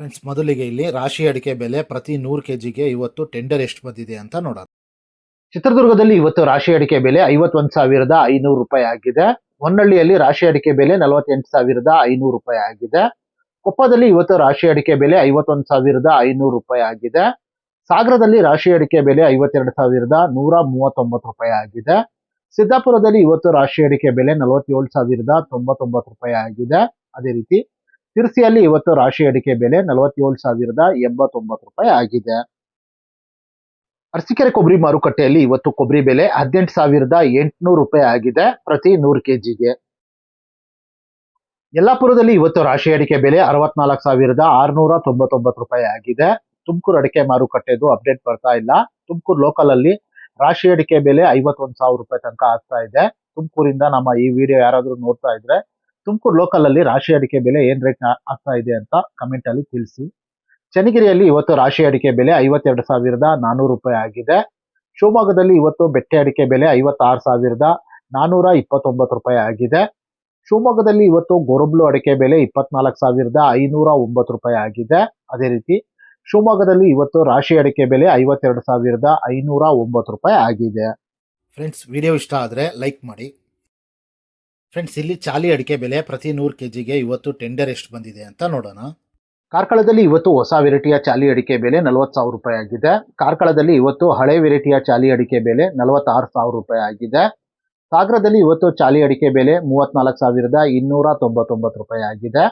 Friends ಮೊದಲಿಗೆ ಇಲ್ಲಿ ರಾಶಿ ಅಡಿಕೆ ಬೆಲೆ ಪ್ರತಿ ನೂರು ಕೆ ಜಿಗೆ ಇವತ್ತು ಟೆಂಡರ್ ಎಷ್ಟು ಬಂದಿದೆ ಅಂತ ನೋಡೋಣ. ಚಿತ್ರದುರ್ಗದಲ್ಲಿ ಇವತ್ತು ರಾಶಿ ಅಡಿಕೆ ಬೆಲೆ ಐವತ್ತೊಂದು ಸಾವಿರದ ಐನೂರು ರೂಪಾಯಿ ಆಗಿದೆ. ಹೊನ್ನಳ್ಳಿಯಲ್ಲಿ ರಾಶಿ ಅಡಿಕೆ ಬೆಲೆ ನಲವತ್ತೆಂಟು ಸಾವಿರದ ಐನೂರು ರೂಪಾಯಿ ಆಗಿದೆ. ಕೊಪ್ಪದಲ್ಲಿ ಇವತ್ತು ರಾಶಿ ಅಡಿಕೆ ಬೆಲೆ ಐವತ್ತೊಂದು ಸಾವಿರದ ಐನೂರು ರೂಪಾಯಿ ಆಗಿದೆ. ಸಾಗರದಲ್ಲಿ ರಾಶಿ ಅಡಿಕೆ ಬೆಲೆ ಐವತ್ತೆರಡು ಸಾವಿರದ ನೂರ ಮೂವತ್ತೊಂಬತ್ತು ರೂಪಾಯಿ ಆಗಿದೆ. ಸಿದ್ದಾಪುರದಲ್ಲಿ ಇವತ್ತು ರಾಶಿ ಅಡಿಕೆ ಬೆಲೆ ನಲವತ್ತೇಳು ಸಾವಿರದ ತೊಂಬತ್ತೊಂಬತ್ತು ರೂಪಾಯಿ ಆಗಿದೆ. ಅದೇ ರೀತಿ ತಿರ್ಸಿಯಲ್ಲಿ ಇವತ್ತು ರಾಶಿ ಅಡಿಕೆ ಬೆಲೆ ನಲವತ್ತೇಳು ಸಾವಿರದ ಎಂಬತ್ತೊಂಬತ್ತು ರೂಪಾಯಿ ಆಗಿದೆ. ಅರಸಿಕೆರೆ ಕೊಬ್ಬರಿ ಮಾರುಕಟ್ಟೆಯಲ್ಲಿ ಇವತ್ತು ಕೊಬ್ಬರಿ ಬೆಲೆ ಹದಿನೆಂಟು ಸಾವಿರದ ಎಂಟುನೂರು ರೂಪಾಯಿ ಆಗಿದೆ ಪ್ರತಿ ನೂರು ಕೆಜಿಗೆ. ಯಲ್ಲಾಪುರದಲ್ಲಿ ಇವತ್ತು ರಾಶಿ ಅಡಿಕೆ ಬೆಲೆ ಅರವತ್ನಾಲ್ಕು ಸಾವಿರದ ಆರುನೂರ ತೊಂಬತ್ತೊಂಬತ್ತು ರೂಪಾಯಿ ಆಗಿದೆ. ತುಮಕೂರು ಅಡಿಕೆ ಮಾರುಕಟ್ಟೆದು ಅಪ್ಡೇಟ್ ಬರ್ತಾ ಇಲ್ಲ. ತುಮಕೂರು ಲೋಕಲ್ ಅಲ್ಲಿ ರಾಶಿ ಅಡಿಕೆ ಬೆಲೆ ಐವತ್ತೊಂದು ಸಾವಿರ ರೂಪಾಯಿ ತನಕ ಆಗ್ತಾ ಇದೆ. ತುಮಕೂರಿಂದ ನಮ್ಮ ಈ ವಿಡಿಯೋ ಯಾರಾದ್ರೂ ನೋಡ್ತಾ ಇದ್ರೆ ತುಮಕೂರು ಲೋಕಲ್ ಅಲ್ಲಿ ರಾಶಿ ಅಡಿಕೆ ಬೆಲೆ ಏನ್ ರೇಟ್ ಆಗ್ತಾ ಇದೆ ಅಂತ ಕಮೆಂಟ್ ಅಲ್ಲಿ ತಿಳಿಸಿ. ಚನ್ನಗಿರಿಯಲ್ಲಿ ಇವತ್ತು ರಾಶಿ ಅಡಿಕೆ ಬೆಲೆ ಐವತ್ತೆರಡು ಸಾವಿರದ ನಾನೂರು ರೂಪಾಯಿ ಆಗಿದೆ. ಶಿವಮೊಗ್ಗದಲ್ಲಿ ಇವತ್ತು ಬೆಟ್ಟೆ ಅಡಿಕೆ ಬೆಲೆ ಐವತ್ತಾರು ಸಾವಿರದ ನಾನೂರ ಇಪ್ಪತ್ತೊಂಬತ್ತು ರೂಪಾಯಿ ಆಗಿದೆ. ಶಿವಮೊಗ್ಗದಲ್ಲಿ ಇವತ್ತು ಗೊರಬ್ಲು ಅಡಿಕೆ ಬೆಲೆ ಇಪ್ಪತ್ನಾಲ್ಕು ಸಾವಿರದ ಐನೂರ ಒಂಬತ್ತು ರೂಪಾಯಿ ಆಗಿದೆ. ಅದೇ ರೀತಿ ಶಿವಮೊಗ್ಗದಲ್ಲಿ ಇವತ್ತು ರಾಶಿ ಅಡಿಕೆ ಬೆಲೆ ಐವತ್ತೆರಡು ಸಾವಿರದ ಐನೂರ ಒಂಬತ್ತು ರೂಪಾಯಿ ಆಗಿದೆ. ಫ್ರೆಂಡ್ಸ್ ವಿಡಿಯೋ ಇಷ್ಟ ಆದರೆ ಲೈಕ್ ಮಾಡಿ. ಫ್ರೆಂಡ್ಸ್ ಇಲ್ಲಿ ಚಾಲಿ ಅಡಿಕೆ ಬೆಲೆ ಪ್ರತಿ ನೂರು ಕೆ ಜಿಗೆ ಇವತ್ತು ಟೆಂಡರ್ ಎಷ್ಟು ಬಂದಿದೆ ಅಂತ ನೋಡೋಣ. ಕಾರ್ಕಳದಲ್ಲಿ ಇವತ್ತು ಹೊಸ ವೆರೈಟಿಯ ಚಾಲಿ ಅಡಿಕೆ ಬೆಲೆ ನಲವತ್ತು ಸಾವಿರ ರೂಪಾಯಿ ಆಗಿದೆ. ಕಾರ್ಕಳದಲ್ಲಿ ಇವತ್ತು ಹಳೆ ವೆರೈಟಿಯ ಚಾಲಿ ಅಡಿಕೆ ಬೆಲೆ ನಲವತ್ತಾರು ಸಾವಿರ ರೂಪಾಯಿ ಆಗಿದೆ. ಸಾಗರದಲ್ಲಿ ಇವತ್ತು ಚಾಲಿ ಅಡಿಕೆ ಬೆಲೆ ಮೂವತ್ನಾಲ್ಕು ಸಾವಿರದ ಇನ್ನೂರ ತೊಂಬತ್ತೊಂಬತ್ತು ರೂಪಾಯಿ ಆಗಿದೆ.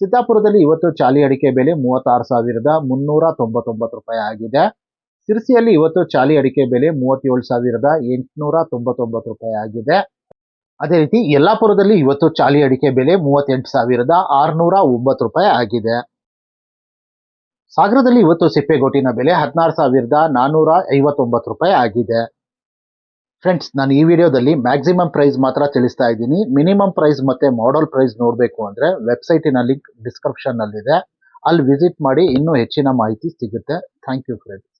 ಸಿದ್ದಾಪುರದಲ್ಲಿ ಇವತ್ತು ಚಾಲಿ ಅಡಿಕೆ ಬೆಲೆ ಮೂವತ್ತಾರು ಸಾವಿರದ ಮುನ್ನೂರ ತೊಂಬತ್ತೊಂಬತ್ತು ರೂಪಾಯಿ ಆಗಿದೆ. ಸಿರ್ಸಿಯಲ್ಲಿ ಇವತ್ತು ಚಾಲಿ ಅಡಿಕೆ ಬೆಲೆ ಮೂವತ್ತೇಳು ಸಾವಿರದ ಎಂಟುನೂರ ತೊಂಬತ್ತೊಂಬತ್ತು ರೂಪಾಯಿ ಆಗಿದೆ. ಅದೇ ರೀತಿ ಯಲ್ಲಾಪುರದಲ್ಲಿ ಇವತ್ತು ಚಾಲಿ ಅಡಿಕೆ ಬೆಲೆ ಮೂವತ್ತೆಂಟು ಸಾವಿರದ ಆರುನೂರ ಒಂಬತ್ತು ರೂಪಾಯಿ ಆಗಿದೆ. ಸಾಗರದಲ್ಲಿ ಇವತ್ತು ಸಿಪ್ಪೆಗೋಟಿನ ಬೆಲೆ ಹದಿನಾರು ಸಾವಿರದ ನಾನ್ನೂರ ಐವತ್ತೊಂಬತ್ತು ರೂಪಾಯಿ ಆಗಿದೆ. ಫ್ರೆಂಡ್ಸ್ ನಾನು ಈ ವಿಡಿಯೋದಲ್ಲಿ ಮ್ಯಾಕ್ಸಿಮಮ್ ಪ್ರೈಸ್ ಮಾತ್ರ ತಿಳಿಸ್ತಾ ಇದ್ದೀನಿ. ಮಿನಿಮಮ್ ಪ್ರೈಸ್ ಮತ್ತೆ ಮಾಡಲ್ ಪ್ರೈಸ್ ನೋಡಬೇಕು ಅಂದರೆ ವೆಬ್ಸೈಟಿನ ಲಿಂಕ್ ಡಿಸ್ಕ್ರಿಪ್ಷನ್ನಲ್ಲಿದೆ ಅಲ್ಲಿ ವಿಸಿಟ್ ಮಾಡಿ ಇನ್ನೂ ಹೆಚ್ಚಿನ ಮಾಹಿತಿ ಸಿಗುತ್ತೆ. Thank you friends